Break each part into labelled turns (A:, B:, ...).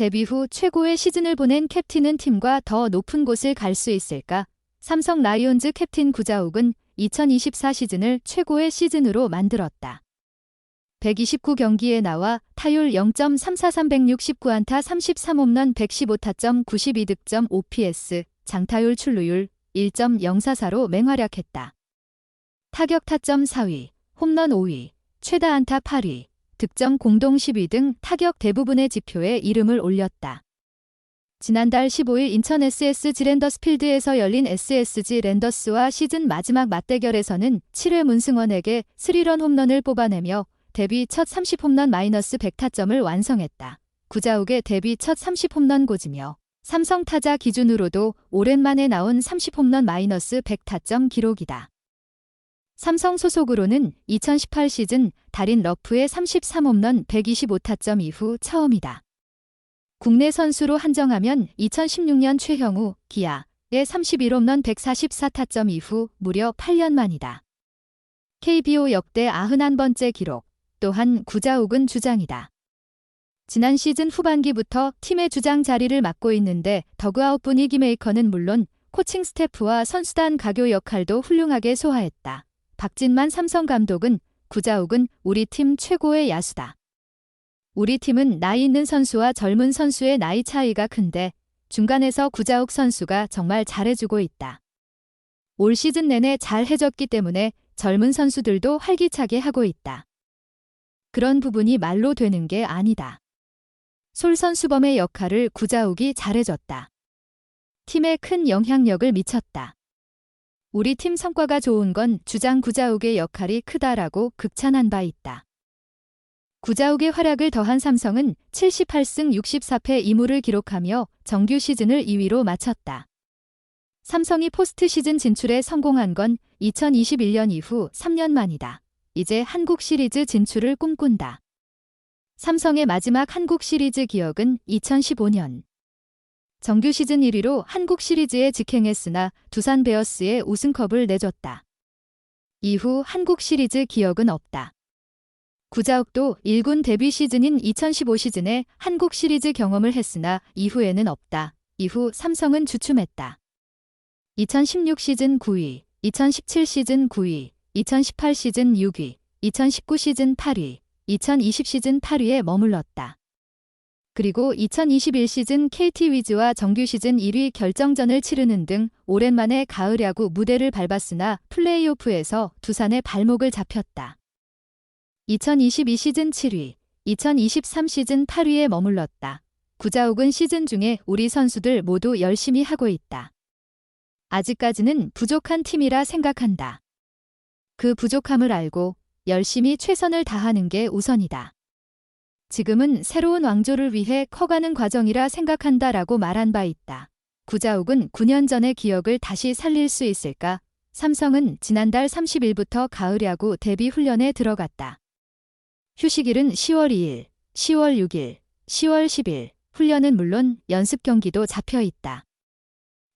A: 데뷔 후 최고의 시즌을 보낸 캡틴은 팀과 더 높은 곳을 갈 수 있을까? 삼성 라이온즈 캡틴 구자욱은 2024 시즌을 최고의 시즌으로 만들었다. 129경기에 나와 타율 0.34369안타 33홈런 115타점 92득점 OPS, 장타율 출루율 1.044로 맹활약했다. 타격 타점 4위, 홈런 5위, 최다 안타 8위, 득점 공동 10위 등 타격 대부분의 지표에 이름을 올렸다. 지난달 15일 인천 SSG 랜더스 필드에서 열린 SSG 랜더스와 시즌 마지막 맞대결에서는 7회 문승원에게 3런 홈런을 뽑아내며 데뷔 첫 30홈런 마이너스 100타점을 완성했다. 구자욱의 데뷔 첫 30홈런 고지며 삼성 타자 기준으로도 오랜만에 나온 30홈런 마이너스 100타점 기록이다. 삼성 소속으로는 2018 시즌 달인 러프의 33홈런 125타점 이후 처음이다. 국내 선수로 한정하면 2016년 최형우, 기아의 31홈런 144타점 이후 무려 8년 만이다. KBO 역대 91번째 기록, 또한 구자욱은 주장이다. 지난 시즌 후반기부터 팀의 주장 자리를 맡고 있는데 더그아웃 분위기 메이커는 물론 코칭 스태프와 선수단 가교 역할도 훌륭하게 소화했다. 박진만 삼성 감독은 구자욱은 우리 팀 최고의 야수다. 우리 팀은 나이 있는 선수와 젊은 선수의 나이 차이가 큰데 중간에서 구자욱 선수가 정말 잘해주고 있다. 올 시즌 내내 잘 해줬기 때문에 젊은 선수들도 활기차게 하고 있다. 그런 부분이 말로 되는 게 아니다. 솔선수범의 역할을 구자욱이 잘해줬다. 팀에 큰 영향력을 미쳤다. 우리 팀 성과가 좋은 건 주장 구자욱의 역할이 크다라고 극찬한 바 있다. 구자욱의 활약을 더한 삼성은 78승 64패 2무를 기록하며 정규 시즌을 2위로 마쳤다. 삼성이 포스트 시즌 진출에 성공한 건 2021년 이후 3년 만이다. 이제 한국 시리즈 진출을 꿈꾼다. 삼성의 마지막 한국 시리즈 기억은 2015년. 정규 시즌 1위로 한국 시리즈에 직행했으나 두산 베어스에 우승컵을 내줬다. 이후 한국 시리즈 기억은 없다. 구자욱도 1군 데뷔 시즌인 2015 시즌에 한국 시리즈 경험을 했으나 이후에는 없다. 이후 삼성은 주춤했다. 2016 시즌 9위, 2017 시즌 9위, 2018 시즌 6위, 2019 시즌 8위, 2020 시즌 8위에 머물렀다. 그리고 2021 시즌 KT 위즈와 정규 시즌 1위 결정전을 치르는 등 오랜만에 가을 야구 무대를 밟았으나 플레이오프에서 두산의 발목을 잡혔다. 2022 시즌 7위, 2023 시즌 8위에 머물렀다. 구자욱은 시즌 중에 우리 선수들 모두 열심히 하고 있다. 아직까지는 부족한 팀이라 생각한다. 그 부족함을 알고 열심히 최선을 다하는 게 우선이다. 지금은 새로운 왕조를 위해 커가는 과정이라 생각한다 라고 말한 바 있다. 구자욱은 9년 전의 기억을 다시 살릴 수 있을까? 삼성은 지난달 30일부터 가을 야구 데뷔 훈련에 들어갔다. 휴식일은 10월 2일, 10월 6일, 10월 10일, 훈련은 물론 연습 경기도 잡혀 있다.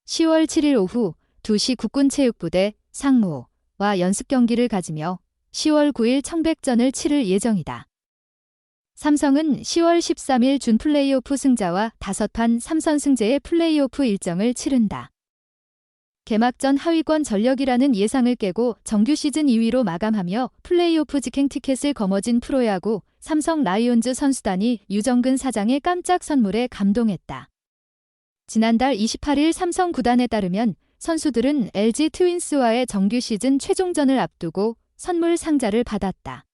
A: 10월 7일 오후 2시 국군체육부대 상무, 와 연습 경기를 가지며 10월 9일 청백전을 치를 예정이다. 삼성은 10월 13일 준 플레이오프 승자와 5판 3선 승제의 플레이오프 일정을 치른다. 개막전 하위권 전력이라는 예상을 깨고 정규 시즌 2위로 마감하며 플레이오프 직행 티켓을 거머쥔 프로야구 삼성 라이온즈 선수단이 유정근 사장의 깜짝 선물에 감동했다. 지난달 28일 삼성 구단에 따르면 선수들은 LG 트윈스와의 정규 시즌 최종전을 앞두고 선물 상자를 받았다.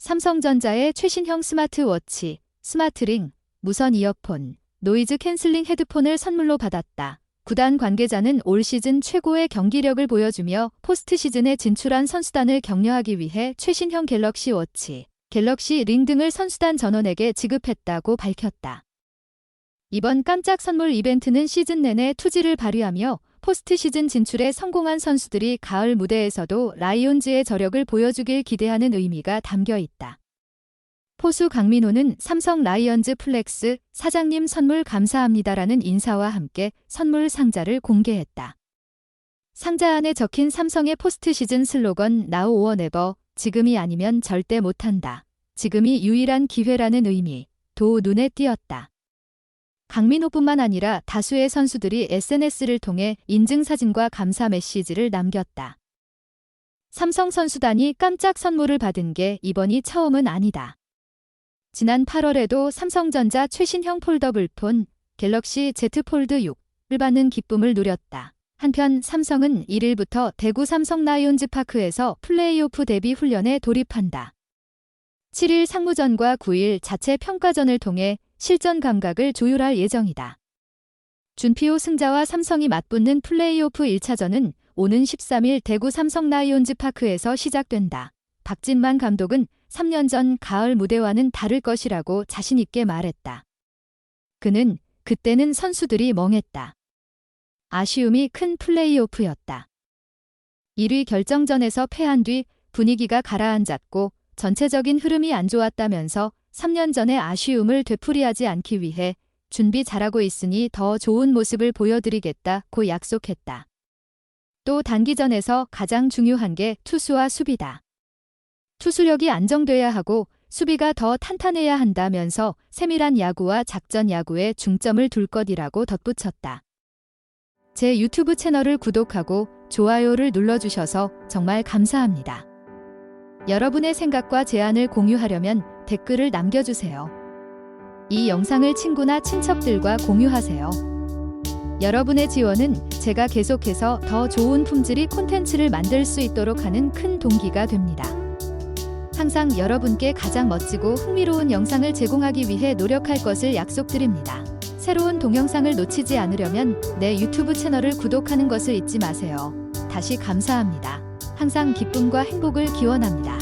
A: 삼성전자의 최신형 스마트워치, 스마트링, 무선 이어폰, 노이즈 캔슬링 헤드폰을 선물로 받았다. 구단 관계자는 올 시즌 최고의 경기력을 보여주며 포스트 시즌에 진출한 선수단을 격려하기 위해 최신형 갤럭시 워치, 갤럭시 링 등을 선수단 전원에게 지급했다고 밝혔다. 이번 깜짝 선물 이벤트는 시즌 내내 투지를 발휘하며 포스트 시즌 진출에 성공한 선수들이 가을 무대에서도 라이온즈의 저력을 보여주길 기대하는 의미가 담겨 있다. 포수 강민호는 삼성 라이언즈 플렉스 사장님 선물 감사합니다라는 인사와 함께 선물 상자를 공개했다. 상자 안에 적힌 삼성의 포스트 시즌 슬로건 Now or Never 지금이 아니면 절대 못한다. 지금이 유일한 기회라는 의미 도 눈에 띄었다. 강민호뿐만 아니라 다수의 선수들이 SNS를 통해 인증사진과 감사 메시지를 남겼다. 삼성 선수단이 깜짝 선물을 받은 게 이번이 처음은 아니다. 지난 8월에도 삼성전자 최신형 폴더블폰 갤럭시 Z 폴드 6을 받는 기쁨을 누렸다. 한편 삼성은 1일부터 대구 삼성 라이온즈 파크에서 플레이오프 대비 훈련에 돌입한다. 7일 상무전과 9일 자체 평가전을 통해 실전 감각을 조율할 예정이다. 준피오 승자와 삼성이 맞붙는 플레이오프 1차전은 오는 13일 대구 삼성 라이온즈 파크에서 시작된다. 박진만 감독은 3년 전 가을 무대와는 다를 것이라고 자신있게 말했다. 그는 그때는 선수들이 멍했다. 아쉬움이 큰 플레이오프였다. 1위 결정전에서 패한 뒤 분위기가 가라앉았고 전체적인 흐름이 안 좋았다면서 3년 전의 아쉬움을 되풀이하지 않기 위해 준비 잘하고 있으니 더 좋은 모습을 보여드리겠다고 약속했다. 또 단기전에서 가장 중요한 게 투수와 수비다. 투수력이 안정돼야 하고 수비가 더 탄탄해야 한다면서 세밀한 야구와 작전 야구에 중점을 둘 것이라고 덧붙였다. 제 유튜브 채널을 구독하고 좋아요를 눌러주셔서 정말 감사합니다. 여러분의 생각과 제안을 공유하려면 댓글을 남겨주세요. 이 영상을 친구나 친척들과 공유하세요. 여러분의 지원은 제가 계속해서 더 좋은 품질의 콘텐츠를 만들 수 있도록 하는 큰 동기가 됩니다. 항상 여러분께 가장 멋지고 흥미로운 영상을 제공하기 위해 노력할 것을 약속드립니다. 새로운 동영상을 놓치지 않으려면 내 유튜브 채널을 구독하는 것을 잊지 마세요. 다시 감사합니다. 항상 기쁨과 행복을 기원합니다.